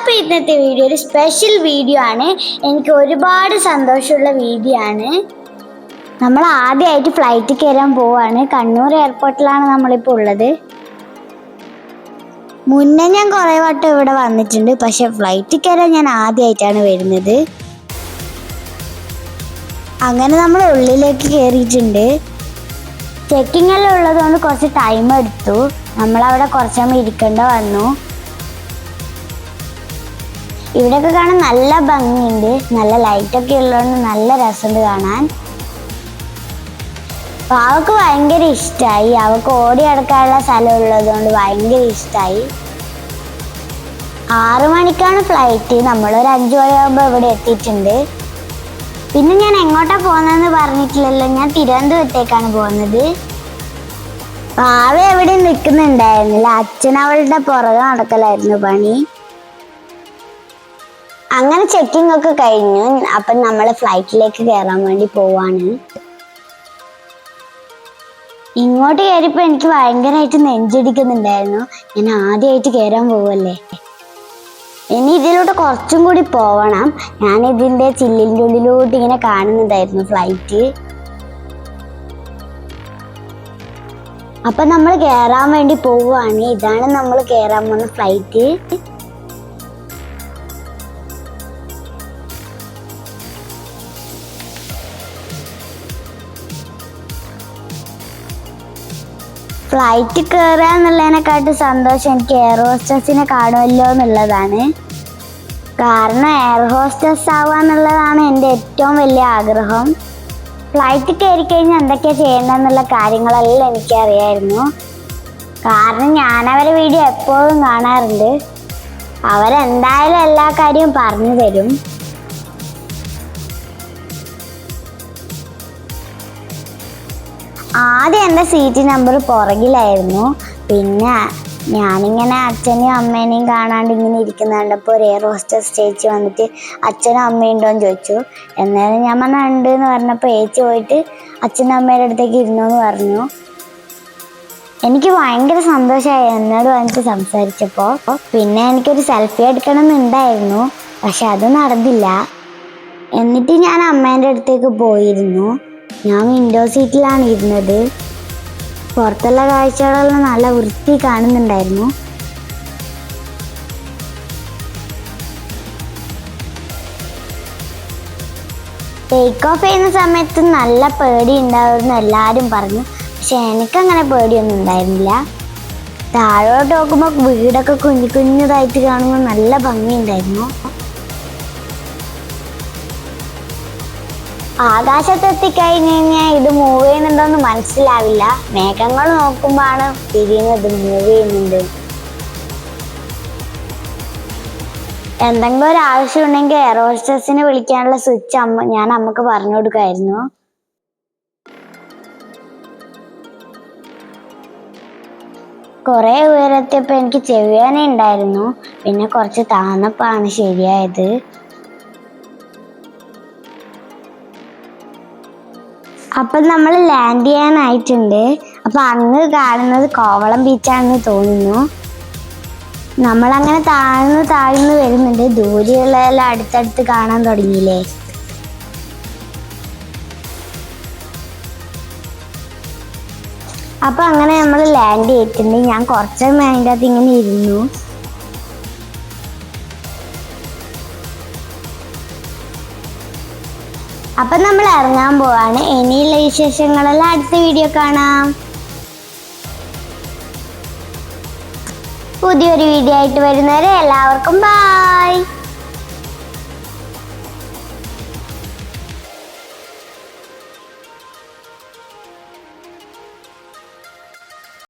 അപ്പോൾ ഇന്നത്തെ വീഡിയോ ഒരു സ്പെഷ്യൽ വീഡിയോ ആണ്. എനിക്ക് ഒരുപാട് സന്തോഷമുള്ള വീഡിയോ ആണ്. നമ്മൾ ആദ്യമായിട്ട് ഫ്ലൈറ്റ് കയറാൻ പോവാണ്. കണ്ണൂർ എയർപോർട്ടിലാണ് നമ്മളിപ്പോൾ ഉള്ളത്. മുന്നേ ഞാൻ കുറേ വട്ടം ഇവിടെ വന്നിട്ടുണ്ട്. പക്ഷെ ഫ്ലൈറ്റ് കയറാൻ ഞാൻ ആദ്യമായിട്ടാണ് വരുന്നത്. അങ്ങനെ നമ്മൾ ഉള്ളിലേക്ക് കയറിയിട്ടുണ്ട്. ചെക്കിങ്ങെല്ലാം ഉള്ളതുകൊണ്ട് കുറച്ച് ടൈം എടുത്തു. നമ്മളവിടെ കുറച്ചമ്മ ഇരിക്കേണ്ട വന്നു. ഇവിടെയൊക്കെ കാണാൻ നല്ല ഭംഗിയുണ്ട്. നല്ല ലൈറ്റൊക്കെ ഉള്ളതുകൊണ്ട് നല്ല രസമുണ്ട് കാണാൻ. അപ്പൊ അവൾക്ക് ഭയങ്കര ഇഷ്ടമായി അവൾക്ക് ഓടി നടക്കാനുള്ള സ്ഥലം ഉള്ളതുകൊണ്ട് ഭയങ്കര ഇഷ്ടമായി ആറു മണിക്കാണ് ഫ്ലൈറ്റ് നമ്മളൊരു അഞ്ചു മണിയാകുമ്പോൾ ഇവിടെ എത്തിയിട്ടുണ്ട്. പിന്നെ ഞാൻ എങ്ങോട്ടാ പോകുന്നതെന്ന് പറഞ്ഞിട്ടില്ലല്ലോ. ഞാൻ തിരുവനന്തപുരത്തേക്കാണ് പോകുന്നത്. പാവ എവിടെ നിൽക്കുന്നുണ്ടായിരുന്നില്ല. അച്ഛൻ അവളുടെ പുറകെ നടക്കലായിരുന്നു പണി. അങ്ങനെ ചെക്കിംഗ് ഒക്കെ കഴിഞ്ഞു. അപ്പം നമ്മൾ ഫ്ലൈറ്റിലേക്ക് കയറാൻ വേണ്ടി പോവാണ്. ഇങ്ങോട്ട് കയറിയപ്പോൾ എനിക്ക് ഭയങ്കരമായിട്ട് നെഞ്ചിടിക്കുന്നുണ്ടായിരുന്നു. ഞാൻ ആദ്യമായിട്ട് കയറാൻ പോവല്ലേ? ഇനി ഇതിലൂടെ കുറച്ചും കൂടി പോവണം. ഞാൻ ഇതിന്റെ ചില്ലിന്റെ ഉള്ളിലോട്ട് ഇങ്ങനെ കാണുന്നുണ്ടായിരുന്നു ഫ്ലൈറ്റ് അപ്പൊ നമ്മൾ കയറാൻ വേണ്ടി പോവുകയാണ് ഇതാണ് നമ്മൾ കയറാൻ പോകുന്ന ഫ്ലൈറ്റ് ഫ്ലൈറ്റ് കയറുക എന്നുള്ളതിനെക്കാട്ടും സന്തോഷം എനിക്ക് എയർ ഹോസ്റ്റസിനെ കാണുമല്ലോ എന്നുള്ളതാണ്. കാരണം എയർ ഹോസ്റ്റസ് ആവുക എന്നുള്ളതാണ് എന്റെ ഏറ്റവും വലിയ ആഗ്രഹം. ഫ്ലൈറ്റ് കയറി കഴിഞ്ഞാൽ എന്തൊക്കെയാണ് ചെയ്യേണ്ടതെന്നുള്ള കാര്യങ്ങളെല്ലാം എനിക്കറിയായിരുന്നു. കാരണം ഞാനവരെ വീഡിയോ എപ്പോഴും കാണാറുണ്ട്. അവരെന്തായാലും എല്ലാ കാര്യവും പറഞ്ഞു തരും. ആദ്യം എന്റെ സീറ്റ് നമ്പർ പുറകിലായിരുന്നു. പിന്നെ ഞാനിങ്ങനെ അച്ഛനെയും അമ്മേനെയും കാണാണ്ട് ഇങ്ങനെ ഇരിക്കുന്ന കണ്ടപ്പോൾ ഒരു എയർ ഹോസ്റ്റസ് ചേച്ചി വന്നിട്ട് അച്ഛനും അമ്മയും ഉണ്ടോ എന്ന് ചോദിച്ചു. എന്നാലും ഞാൻ പറഞ്ഞ ഉണ്ട് എന്ന് പറഞ്ഞപ്പോൾ ചേച്ചി പോയിട്ട് അച്ഛനും അമ്മയുടെ അടുത്തേക്ക് ഇരുന്നു എന്ന് പറഞ്ഞു. എനിക്ക് ഭയങ്കര സന്തോഷമായി എന്നോട് വന്നിട്ട് സംസാരിച്ചപ്പോൾ പിന്നെ എനിക്കൊരു സെൽഫി എടുക്കണം എന്നുണ്ടായിരുന്നു പക്ഷെ അത് നടന്നില്ല. എന്നിട്ട് ഞാൻ അമ്മേന്റെ അടുത്തേക്ക് പോയിരുന്നു. ഞാൻ വിൻഡോ സീറ്റിലാണ് ഇരുന്നത്. പുറത്തുള്ള കാഴ്ചകളെല്ലാം നല്ല വൃത്തി കാണുന്നുണ്ടായിരുന്നു. ടേക്ക് ഓഫ് ചെയ്യുന്ന സമയത്ത് നല്ല പേടി ഉണ്ടാവുമെന്ന് എല്ലാവരും പറഞ്ഞു. പക്ഷെ എനിക്കങ്ങനെ പേടിയൊന്നും ഉണ്ടായിരുന്നില്ല. താഴോട്ട് നോക്കുമ്പോൾ വീടൊക്കെ കുഞ്ഞു കുഞ്ഞതായിട്ട് കാണുമ്പോൾ നല്ല ഭംഗിയുണ്ടായിരുന്നു. ആകാശത്തെത്തിക്കഴിഞ്ഞ് കഴിഞ്ഞാൽ ഇത് മൂവ് ചെയ്യുന്നുണ്ടോന്ന് മനസ്സിലാവില്ല. മേഘങ്ങൾ നോക്കുമ്പോഴാണ് തിരിയുന്നത് മൂവ് ചെയ്യുന്നുണ്ട്. എന്തെങ്കിലും ഒരു ആവശ്യം ഉണ്ടെങ്കിൽ എയർ ഹോസ്റ്റസിനെ വിളിക്കാനുള്ള സ്വിച്ച് അമ്മ ഞാൻ അമ്മയ്ക്ക് പറഞ്ഞു കൊടുക്കായിരുന്നു കുറെ ഉയരത്തിയപ്പോ എനിക്ക് ചെവിയാനേ ഉണ്ടായിരുന്നു പിന്നെ കുറച്ച് താന്നപ്പാണ് ശരിയായത്. അപ്പൊ നമ്മൾ ലാൻഡ് ചെയ്യാനായിട്ടുണ്ട്. അപ്പൊ അങ്ങ് കാണുന്നത് കോവളം ബീച്ചാണെന്ന് തോന്നുന്നു. നമ്മളങ്ങനെ താഴ്ന്ന് താഴ്ന്നു വരുന്നുണ്ട്. ദൂരെയുള്ളതെല്ലാം അടുത്തടുത്ത് കാണാൻ തുടങ്ങിയില്ലേ? അപ്പൊ അങ്ങനെ നമ്മൾ ലാൻഡ് ചെയ്തിട്ടുണ്ട്. ഞാൻ കുറച്ച് അകത്ത് ഇങ്ങനെ ഇരുന്നു. അപ്പൊ നമ്മൾ ഇറങ്ങാൻ പോവാണ്. ഇനിയുള്ള വിശേഷങ്ങളെല്ലാം അടുത്ത വീഡിയോ കാണാം. പുതിയൊരു വീഡിയോ ആയിട്ട് വരുന്നവരെ എല്ലാവർക്കും ബായ്